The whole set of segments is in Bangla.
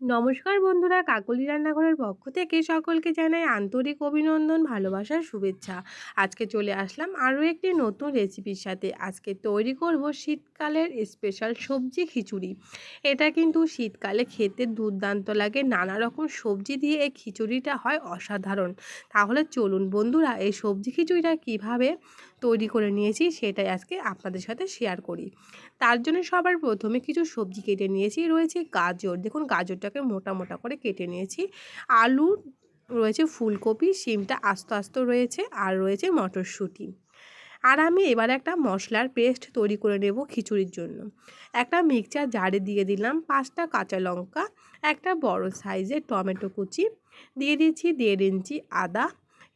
নমস্কার বন্ধুরা, কাকলি রান্নাঘরের পক্ষ থেকে সকলকে জানাই আন্তরিক অভিনন্দন, ভালোবাসার শুভেচ্ছা। আজকে চলে আসলাম আরও একটি নতুন রেসিপির সাথে। আজকে তৈরি করব শীতকালের স্পেশাল সবজি খিচুড়ি। এটা কিন্তু শীতকালে খেতে দুর্দান্ত লাগে। নানা রকম সবজি দিয়ে এই খিচুড়িটা হয় অসাধারণ। তাহলে চলুন বন্ধুরা, এই সবজি খিচুড়িটা কীভাবে তৈরি করে নিয়েছি, সেটাই আজকে আপনাদের সাথে শেয়ার করি। তার জন্য সবার প্রথমে কিছু সবজি কেটে নিয়েছি, রয়েছে গাজর। দেখুন, গাজরটাকে মোটা মোটা করে কেটে নিয়েছি। আলু, রয়েছে ফুলকপি, শিমটা আস্ত আস্ত রয়েছে, আর রয়েছে মটরশুঁটি। আর আমি এবার একটা মশলার পেস্ট তৈরি করে নেব খিচুড়ির জন্য। একটা মিক্সচার জারে দিয়ে দিলাম, পাঁচটা কাঁচা লঙ্কা, একটা বড় সাইজের টমেটো কুচি, দিয়ে দিচ্ছি দেড় ইঞ্চি আদা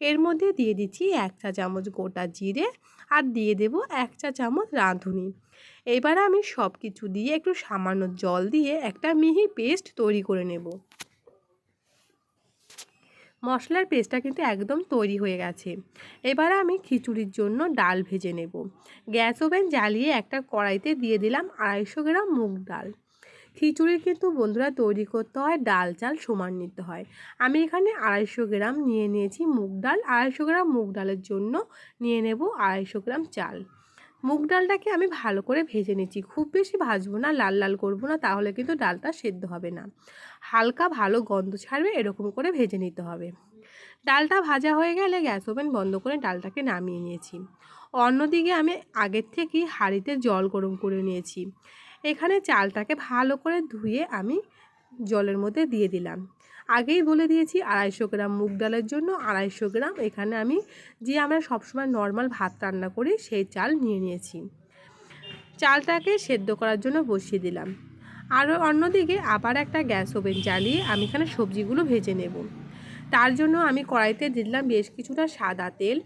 এর মধ্যে দিয়ে দিচ্ছি এক চা চামচ গোটা জিরে আর দিয়ে দেব এক চা চামচ রাঁধুনি। এবার আমি সব কিছু দিয়ে একটু সামান্য জল দিয়ে একটা মিহি পেস্ট তৈরি করে নেব। মশলার পেস্টটা কিন্তু একদম তৈরি হয়ে গেছে। এবার আমি খিচুড়ির জন্য ডাল ভেজে নেব। গ্যাস ওভেন জ্বালিয়ে একটা কড়াইতে দিয়ে দিলাম আড়াইশো গ্রাম মুগ ডাল। খিচুড়ি কিন্তু বন্ধুরা তৈরি করতে হয়, ডাল চাল সমান নিতে হয়। আমি এখানে আড়াইশো গ্রাম নিয়ে নিয়েছি মুগ ডাল। আড়াইশো গ্রাম মুগ ডালের জন্য নিয়ে নেব আড়াইশো গ্রাম চাল। মুগ ডালটাকে আমি ভালো করে ভেজে নিচ্ছি। খুব বেশি ভাজবো না, লাল লাল করব না, তাহলে কিন্তু ডালটা সেদ্ধ হবে না। হালকা ভালো গন্ধ ছাড়বে, এরকম করে ভেজে নিতে হবে। ডালটা ভাজা হয়ে গেলে গ্যাস ওভেন বন্ধ করে ডালটাকে নামিয়ে নিয়েছি। অন্যদিকে আমি আগের থেকেই হাঁড়িতে জল গরম করে নিয়েছি। এখানে চালটাকে ভালো করে ধুয়ে আমি জলের মধ্যে দিয়ে দিলাম। আগেই বলে দিয়েছি আড়াইশো গ্রাম মুগ ডালের জন্য আড়াইশো গ্রাম। এখানে আমি যে আমরা সবসময় নর্মাল ভাত রান্না করি সেই চাল নিয়ে নিয়েছি। চালটাকে সেদ্ধ করার জন্য বসিয়ে দিলাম। আরও অন্যদিকে আবার একটা গ্যাস ওভেন জ্বালিয়ে আমি এখানে সবজিগুলো ভেজে নেব। তার জন্য আমি কড়াইতে দিলাম বেশ কিছুটা সাদা তেল।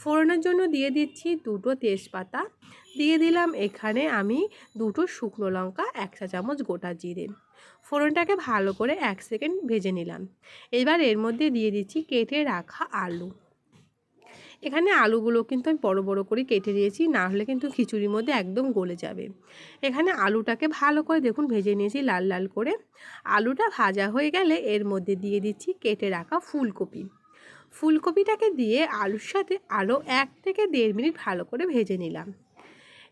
ফোড়নের জন্য দিয়ে দিচ্ছি দুটো তেজপাতা। দিয়ে দিলাম এখানে আমি দুটো শুকনো লঙ্কা, এক চা চামচ গোটা জিরে। ফোড়নটাকে ভালো করে এক সেকেন্ড ভেজে নিলাম। এবার এর মধ্যে দিয়ে দিচ্ছি কেটে রাখা আলু। এখানে আলুগুলো কিন্তু আমি বড়ো বড়ো করে কেটে দিয়েছি, না হলে কিন্তু খিচুড়ির মধ্যে একদম গলে যাবে। এখানে আলুটাকে ভালো করে দেখুন ভেজে নিয়েছি লাল লাল করে। আলুটা ভাজা হয়ে গেলে এর মধ্যে দিয়ে দিচ্ছি কেটে রাখা ফুলকপি। ফুলকপিটাকে দিয়ে আলুর সাথে আরও এক থেকে দেড় মিনিট ভালো করে ভেজে নিলাম।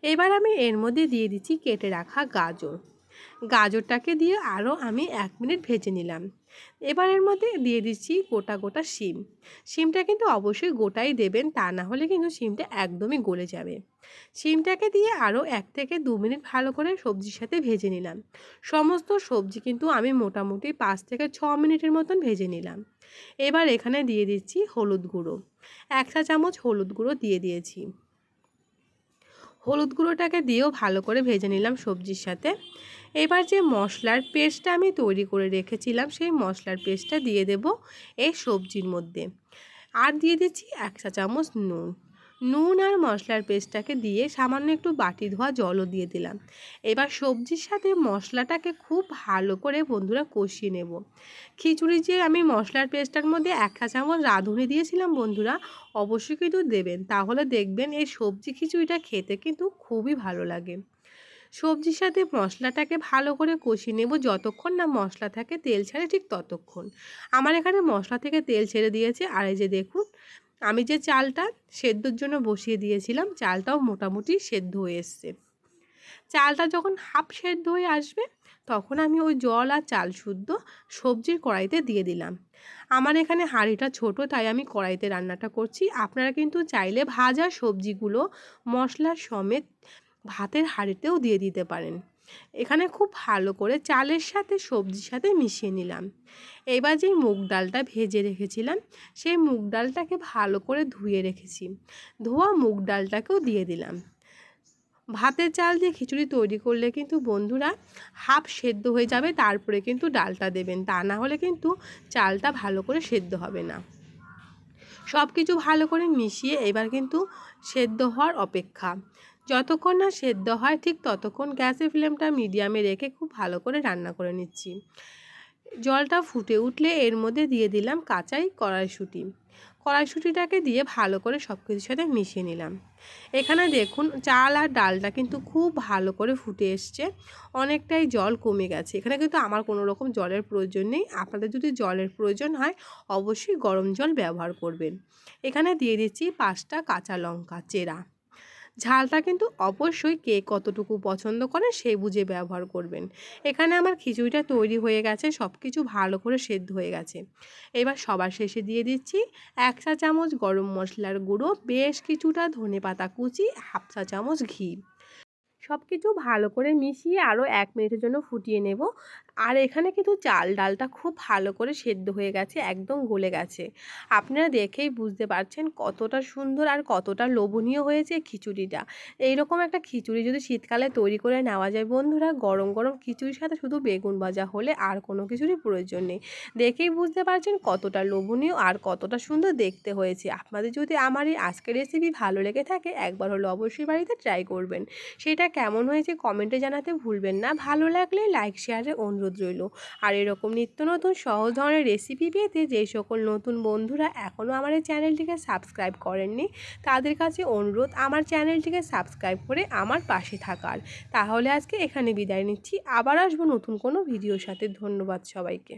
এবার আমি এর মধ্যে দিয়ে দিচ্ছি কেটে রাখা গাজর। গাজরটাকে দিয়ে আরও আমি এক মিনিট ভেজে নিলাম। এবার এর মধ্যে দিয়ে দিচ্ছি গোটা গোটা শিম। শিমটা কিন্তু অবশ্যই গোটাই দেবেন, তা না হলে কিন্তু শিমটা একদমই গলে যাবে। শিমটাকে দিয়ে আরও এক থেকে দু মিনিট ভালো করে সবজির সাথে ভেজে নিলাম। সমস্ত সবজি কিন্তু আমি মোটামুটি পাঁচ থেকে ছ মিনিটের মতন ভেজে নিলাম। এবার এখানে দিয়ে দিচ্ছি হলুদ গুঁড়ো। এক চা চামচ হলুদ গুঁড়ো দিয়ে দিয়েছি। হলুদ গুঁড়োটাকে দিয়েও ভালো করে ভেজে নিলাম সবজির সাথে। এবার যে মশলার পেস্টটা আমি তৈরি করে রেখেছিলাম, সেই মশলার পেস্টটা দিয়ে দেব এই সবজির মধ্যে। আর দিয়ে দিচ্ছি এক চা চামচ নুন। নুন আর মশলার পেস্টটাকে দিয়ে সামান্য একটু বাটি ধোয়া জলও দিয়ে দিলাম। এবার সবজির সাথে মশলাটাকে খুব ভালো করে বন্ধুরা কষিয়ে নেব। খিচুড়ি যে আমি মশলার পেস্টটার মধ্যে এক চা চামচ রাঁধুনি দিয়েছিলাম বন্ধুরা, অবশ্যই কিন্তু দেবেন। তাহলে দেখবেন এই সবজি খিচুড়িটা খেতে কিন্তু খুবই ভালো লাগে। সবজির সাথে মশলাটাকে ভালো করে কষিয়ে নেব যতক্ষণ না মশলা থাকে, তেল ছাড়ে ঠিক ততক্ষণ। আমার এখানে মশলা থেকে তেল ছেড়ে দিয়েছে। আর এই যে দেখুন আমি যে চালটা সেদ্ধর জন্য বসিয়ে দিয়েছিলাম, চালটাও মোটামুটি সেদ্ধ হয়ে এসছে। চালটা যখন হাফ সেদ্ধ হয়ে আসবে, তখন আমি ওই জল আর চাল শুদ্ধ সবজির কড়াইতে দিয়ে দিলাম। আমার এখানে হাঁড়িটা ছোট, তাই আমি কড়াইতে রান্নাটা করছি। আপনারা কিন্তু চাইলে ভাজা সবজিগুলো মশলা সমেত ভাতের হাঁড়িতেও দিয়ে দিতে পারেন। এখানে খুব ভালো করে চালের সাথে সবজির সাথে মিশিয়ে নিলাম। এবার যেই মুগ ডালটা ভেজে রেখেছিলাম, সেই মুগ ডালটাকে ভালো করে ধুয়ে রেখেছি। ধোয়া মুগ ডালটাকেও দিয়ে দিলাম। ভাতের চাল দিয়ে খিচুড়ি তৈরি করলে কিন্তু বন্ধুরা হাফ সেদ্ধ হয়ে যাবে, তারপরে কিন্তু ডালটা দেবেন। তা না হলে কিন্তু চালটা ভালো করে সেদ্ধ হবে না। সব কিছু ভালো করে মিশিয়ে এবার কিন্তু সেদ্ধ হওয়ার অপেক্ষা। যতক্ষণ না সেদ্ধ হয়, ঠিক ততক্ষণ গ্যাসের ফ্লেমটা মিডিয়ামে রেখে খুব ভালো করে রান্না করে নিচ্ছি। জলটা ফুটে উঠলে এর মধ্যে দিয়ে দিলাম কাঁচাই কড়াইশুঁটি। কড়াইশুঁটিটাকে দিয়ে ভালো করে সব কিছুর সাথে মিশিয়ে নিলাম। এখানে দেখুন, চাল আর ডালটা কিন্তু খুব ভালো করে ফুটে এসছে। অনেকটাই জল কমে গেছে। এখানে কিন্তু আমার কোনো রকম জলের প্রয়োজন নেই। আপনাদের যদি জলের প্রয়োজন হয়, অবশ্যই গরম জল ব্যবহার করবেন। এখানে দিয়ে দিচ্ছি পাঁচটা কাঁচা লঙ্কা চেরা। ঝালটা কিন্তু অবশ্যই কে কতটুকু পছন্দ করে সেই বুঝে ব্যবহার করবেন। এখানে আমার খিচুড়িটা তৈরি হয়ে গেছে সব কিছু ভালো করে সেদ্ধ হয়ে গেছে। এবার সবার শেষে দিয়ে দিচ্ছি এক চা চামচ গরম মশলার গুঁড়ো, বেশ কিছুটা ধনে পাতা কুচি, হাফ চা চামচ ঘি। সব কিছু ভালো করে মিশিয়ে আরও এক মিনিটের জন্য ফুটিয়ে নেব। আর এখানে কিন্তু চাল ডালটা খুব ভালো করে সেদ্ধ হয়ে গেছে, একদম গলে গেছে। আপনারা দেখেই বুঝতে পারছেন কতটা সুন্দর আর কতটা লোভনীয় হয়েছে খিচুড়িটা। এইরকম একটা খিচুড়ি যদি শীতকালে তৈরি করে নেওয়া যায় বন্ধুরা, গরম গরম খিচুড়ির সাথে শুধু বেগুন ভাজা হলে আর কোনো কিছুরই প্রয়োজন নেই। দেখেই বুঝতে পারছেন কতটা লোভনীয় আর কতটা সুন্দর দেখতে হয়েছে। আপনাদের যদি আমার এই আজকের রেসিপি ভালো লেগে থাকে, একবার হলো অবশ্যই বাড়িতে ট্রাই করবেন। সেটা কেমন হয়েছে কমেন্টে জানাতে ভুলবেন না। ভালো লাগলে লাইক শেয়ারের অনুরোধ রইল। আর এরকম নিত্য নতুন সহজ ধরনের রেসিপি পেতে যে সকল নতুন বন্ধুরা এখনও আমার এই চ্যানেলটিকে সাবস্ক্রাইব করেননি, তাদের কাছে অনুরোধ আমার চ্যানেলটিকে সাবস্ক্রাইব করে আমার পাশে থাকার। তাহলে আজকে এখানে বিদায় নিচ্ছি। আবার আসব নতুন কোনো ভিডিওর সাথে। ধন্যবাদ সবাইকে।